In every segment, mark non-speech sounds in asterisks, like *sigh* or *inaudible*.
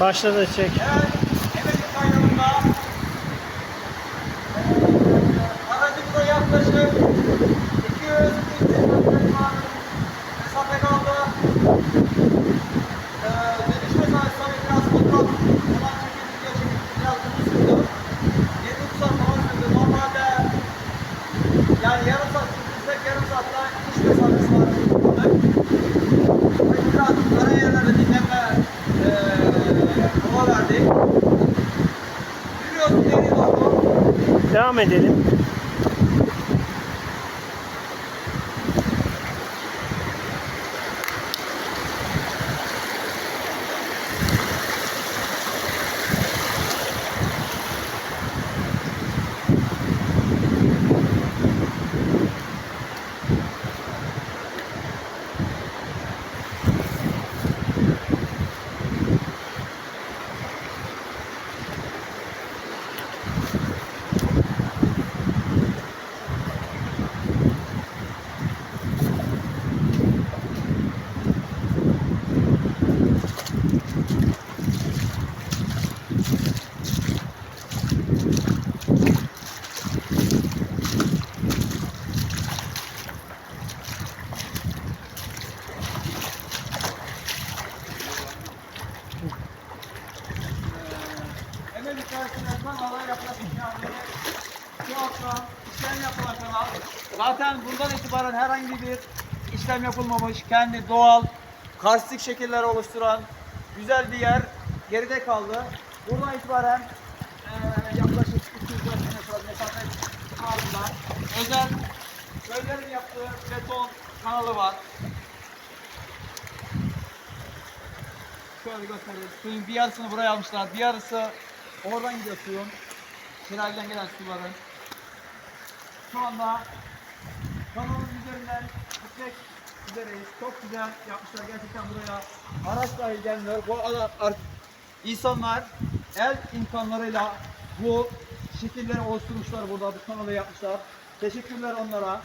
Başladı çek. Kaynağında aracımıza yaklaşık 200 metre mesafe kaldı. Ee, dönüşme sahip tabii biraz kontrol falan çekildi diye çekildi. Biraz uzun sürdü. 20 saat falan sürdü. Normalde yani yarım saat sürdüysek yarım saatte iş mesafesi var. Biraz ara yerlerde dinlenme eee mola verdik. Yürüyoruz geri doğru. Devam edelim. Emel hikayesinden kanala yaklaşık yani şu hafta işlem yapılan kanal. Zaten bundan itibaren herhangi bir işlem yapılmamış, kendi doğal karstik şekiller oluşturan güzel bir yer geride kaldı. Buradan itibaren eee yaklaşık 200 metre mesafe altında özel köylerin yaptığı beton kanalı var. Şöyle göstereyim. Suyun bir yarısını buraya almışlar. Bir yarısı oradan gidiyor suyun. Şelaleden gelen suların. Şu anda kanalın üzerinden gitmek üzereyiz. Çok güzel yapmışlar gerçekten buraya. Araç dahi gelmiyor. Bu ara- ar- insanlar el imkanlarıyla bu şekilleri oluşturmuşlar burada. Bu kanalı yapmışlar. Teşekkürler onlara.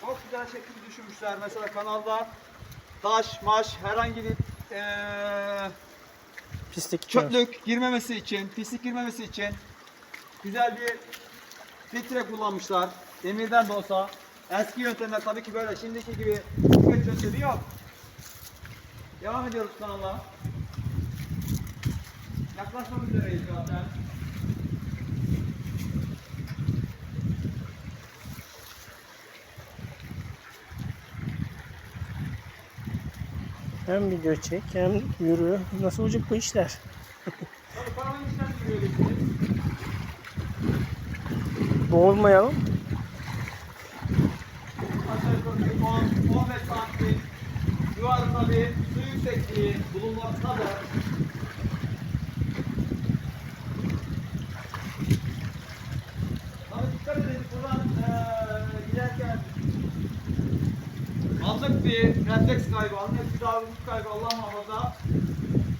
Çok güzel şekilde düşünmüşler. Mesela kanalda taş, maş, herhangi bir eee Pislik. çöplük girmemesi için, pislik girmemesi için güzel bir filtre kullanmışlar. Demirden de olsa. Eski yöntemler tabii ki böyle. Şimdiki gibi güç yöntemi yok. Devam ediyoruz kanala. Yaklaşmak üzereyiz zaten. Hem video çek hem yürü. Nasıl olacak bu işler? Tabii. *laughs* Boğulmayalım. Aşağı yukarı 10, 15 santim yuvarlıkta bir su yüksekliği bulunmaktadır. Ama dikkat edin buradan eee giderken anlık bir refleks kaybı, davranış kaybı Allah muhafaza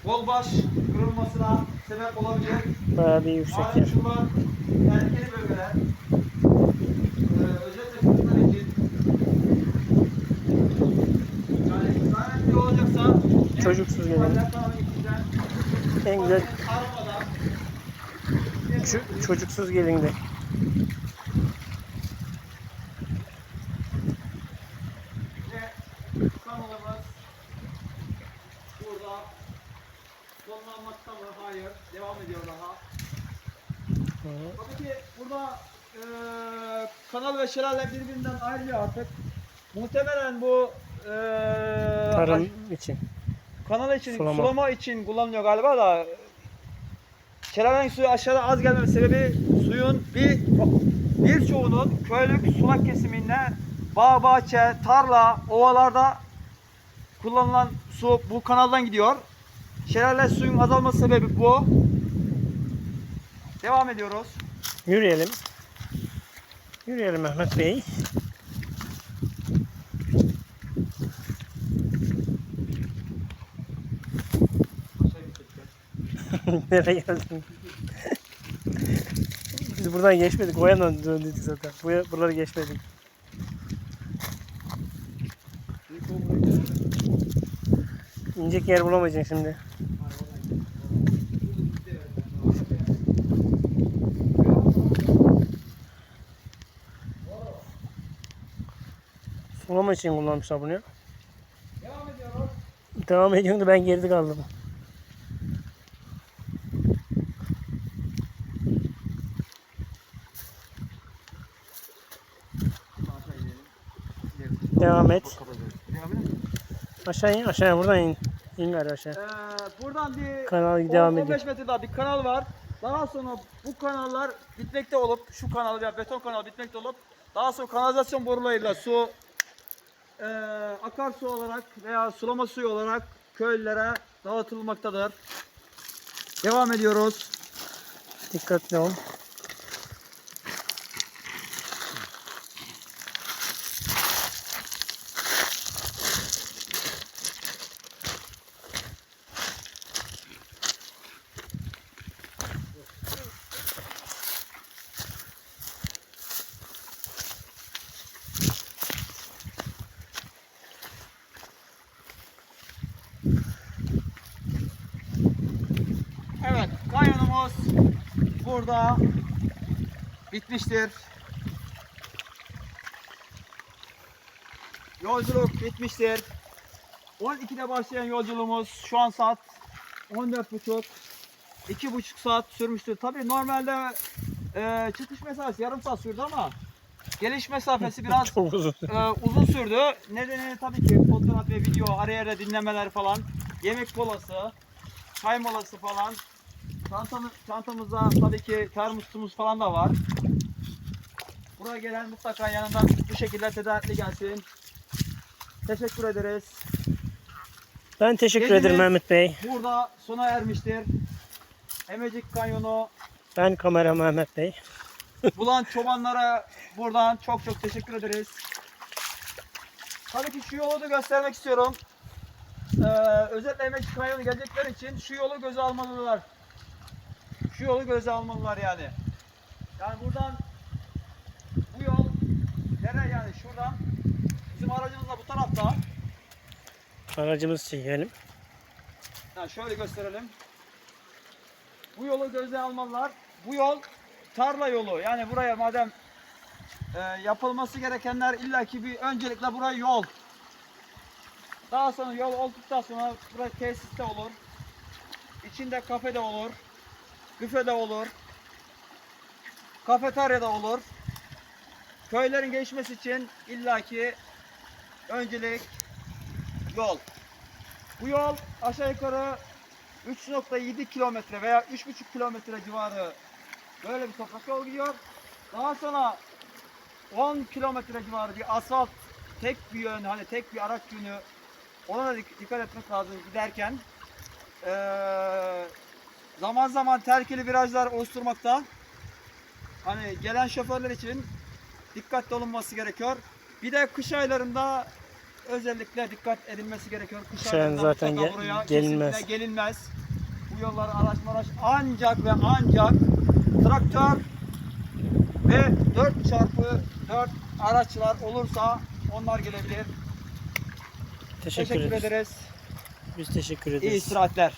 kol baş kırılmasına sebep olabilir. Bayağı bir yüksek Malum yer. şunlar tehlikeli bölgeler. Ee, özellikle çocuklar için. Yani lanetli olacaksa Çocuksuz gelelim. En güzel ço- çocuksuz gelin de. ve kanalımız burada Hayır. Devam ediyor daha. Hı. Tabii ki burada eee kanal ve şelale birbirinden ayrılıyor artık. Muhtemelen bu eee Tarım için. kanal için, Sulama. sulama. için kullanılıyor galiba da şelalenin suyu aşağıda az gelmesi sebebi suyun bir birçoğunun köylük sulak kesiminde bağ, bahçe, tarla, ovalarda kullanılan su bu kanaldan gidiyor. Şelale suyun azalması sebebi bu. Devam ediyoruz. Yürüyelim. Yürüyelim Mehmet Bey. *laughs* Nereye geldin? *laughs* Biz buradan geçmedik. O yandan döndük zaten. Buraya, buraları geçmedik. İnecek yer bulamayacaksın şimdi. Sulama için kullanmışlar bunu ya. Devam ediyoruz. Devam ediyorsun da ben geride kaldım. Aşağı. Devam et. Devam. Aşağı in, aşağıya buradan in. İn gari aşağı. Ee, buradan bir Kanal devam 10-15 ediyor. metre daha bir kanal var. Daha sonra bu kanallar bitmekte olup şu kanal veya beton kanal bitmekte olup daha sonra kanalizasyon borularıyla su e, akarsu olarak veya sulama suyu olarak köylülere dağıtılmaktadır. Devam ediyoruz. Dikkatli ol. Evet, kanyonumuz burada bitmiştir. Yolculuk bitmiştir. 12'de başlayan yolculuğumuz şu an saat 14.30 2,5 saat sürmüştür. Tabii normalde e, çıkış mesafesi yarım saat sürdü ama geliş mesafesi *laughs* biraz uzun. e, uzun sürdü. Nedeni tabii ki fotoğraf ve video, araya ara dinlemeler falan, yemek molası, çay molası falan. Çantamız, çantamızda tabii ki termosumuz falan da var. Buraya gelen mutlaka yanından bu şekilde tedarikli gelsin. Teşekkür ederiz. Ben teşekkür Gezimiz- ederim Mehmet Bey. Burada sona ermiştir. Emecik Kanyonu Ben kamera Mehmet Bey. *laughs* bulan çobanlara buradan çok çok teşekkür ederiz. Tabii ki şu yolu da göstermek istiyorum. Ee, özellikle Emekçi Kanyonu gelecekler için şu yolu göze almalılar. Şu yolu göze almalılar yani. Yani buradan bu yol nereye yani şuradan bizim aracımız da bu tarafta. Aracımızı çekelim. Yani şöyle gösterelim. Bu yolu göze almalılar. Bu yol tarla yolu. Yani buraya madem e, yapılması gerekenler illaki bir öncelikle buraya yol. Daha sonra yol olduktan sonra buraya tesiste olur. İçinde kafe de olur. Büfe de olur. Kafeterya da olur. Köylerin geçmesi için illaki öncelik yol. Bu yol aşağı yukarı 3.7 kilometre veya 3.5 kilometre civarı böyle bir toprak yol gidiyor. Daha sonra 10 kilometre civarı bir asfalt tek bir yön hani tek bir araç yönü ona da dik- dikkat etmek lazım giderken. Ee, zaman zaman terkili virajlar oluşturmakta. Hani gelen şoförler için dikkatli olunması gerekiyor. Bir de kış aylarında özellikle dikkat edilmesi gerekiyor. Kış Kış aylarında zaten ge- buraya gelinmez. gelinmez. Bu yollar araç maraç ancak ve ancak traktör ve 4 çarpı 4 araçlar olursa onlar gelebilir. Teşekkür, Teşekkür ederiz. ederiz. Biz teşekkür İyi ederiz. istirahatler.